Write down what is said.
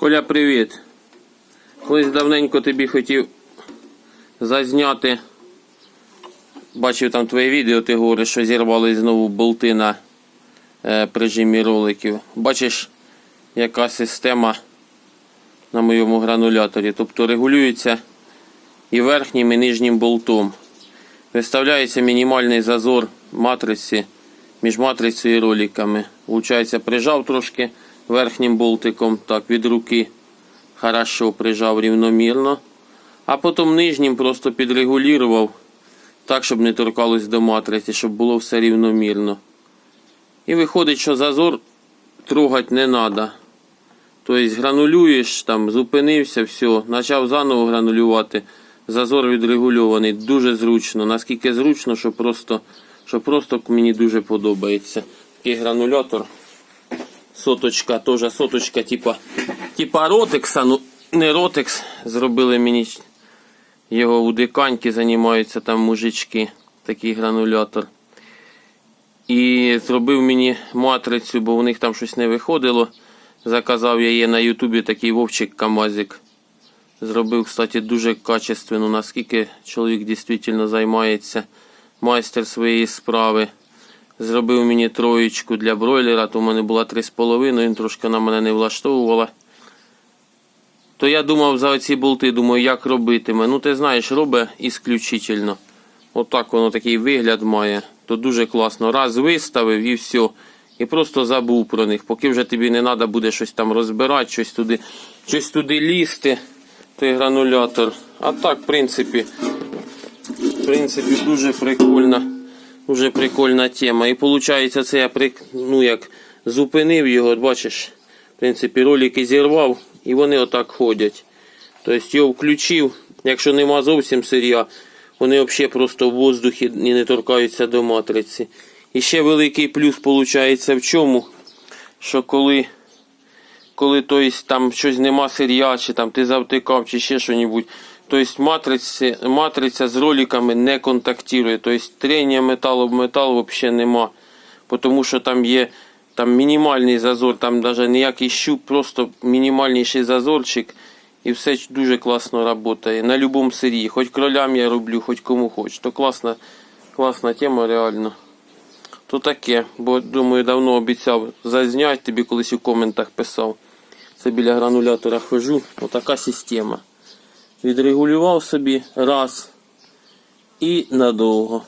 Коля, привіт. Колись давненько тобі хотів зазняти. Бачив там твоє відео, ти говориш, що зірвали знову болти на е, прижимі роликів. Бачиш, яка система на моєму грануляторі. Тобто регулюється і верхнім, і нижнім болтом. Виставляється мінімальний зазор матриці між матрицею і роликами. Получається, прижав трошки верхнім болтиком, так, від руки. Хорошо прижав рівномірно. А потім нижнім просто підрегулював, так, щоб не торкалось до матриці, щоб було все рівномірно. І виходить, що зазор трогати не треба. Тобто гранулюєш, там, зупинився, все, почав заново гранулювати. Зазор відрегульований, дуже зручно. Наскільки зручно, що просто, що просто мені дуже подобається. Такий гранулятор. Соточка, теж соточка, типа, типа ротекса, ну не ротекс. Зробили мені його у диканьки, займаються там мужички, такий гранулятор. І зробив мені матрицю, бо у них там щось не виходило. Заказав я її на Ютубі такий вовчик Камазик. Зробив, кстати, дуже качественно, наскільки чоловік дійсно займається майстер своєї справи. Зробив мені троєчку для бройлера, то в мене була 3,5, він трошки на мене не влаштовувала. То я думав за оці болти, думаю, як робитиме. Ну, ти знаєш, робить ісключительно. Отак воно такий вигляд має. То дуже класно. Раз виставив і все. І просто забув про них. Поки вже тобі не треба буде щось там розбирати, щось туди, щось туди лізти, той гранулятор. А так, в принципі, в принципі, дуже прикольна. Дуже прикольна тема. І виходить, це я ну, як зупинив його, бачиш, в принципі, ролики зірвав і вони отак ходять. Тобто його включив, якщо нема зовсім сир'я, вони взагалі просто в воздухі і не торкаються до матриці. І ще великий плюс виходить в чому, що коли коли то есть, там щось нема сир'я, чи там ти завтикав, чи ще що-небудь, тобто матриця, матриця з роликами не контактує. Тобто трення метал об метал взагалі нема. Тому що там є там мінімальний зазор, там навіть ніякий щуп, просто мінімальніший зазорчик. І все дуже класно працює. На будь-якому сирі. Хоч кролям я роблю, хоч кому хоч. То класна, класна тема реально. То таке, бо думаю, давно обіцяв зазняти, тобі колись у коментах писав. Це біля гранулятора хожу. Отака система. Відрегулював собі раз і надовго.